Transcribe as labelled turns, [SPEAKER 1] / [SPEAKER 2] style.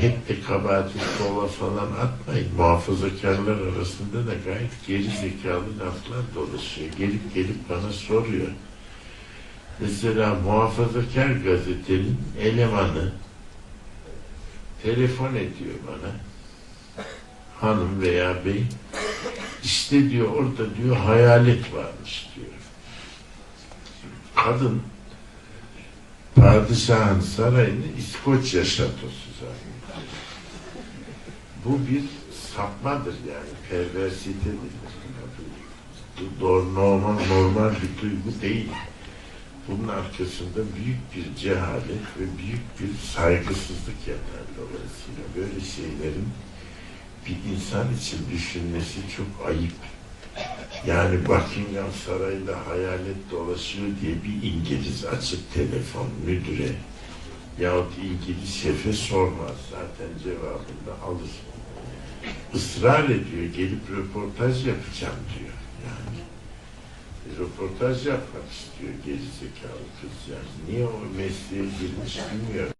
[SPEAKER 1] hep de kabahati sola falan atmayın. Muhafazakarlar arasında da gayet geri zekalı laflar dolaşıyor. Gelip gelip bana soruyor. Mesela muhafazakar gazetenin elemanı telefon ediyor bana. Hanım veya bey. İşte diyor orada diyor hayalet varmış diyor. Kadın padişahın sarayını İskoçya şatosu zannediyor. Bu bir sapmadır yani, perversitedir. Bu normal, normal bir duygu değil. Bunun arkasında büyük bir cehalet ve büyük bir saygısızlık yatar dolayısıyla. Böyle şeylerin bir insan için düşünmesi çok ayıp. Yani Buckingham Sarayı'nda hayalet dolaşıyor diye bir İngiliz açıp telefon müdüre yahut İngiliz şefe sormaz. Zaten cevabını alır. Israr ediyor. Gelip röportaj yapacağım diyor. Yani e, röportaj yapmak istiyor gerizekalı kız yani. Niye o mesleğe girmiş bilmiyorum.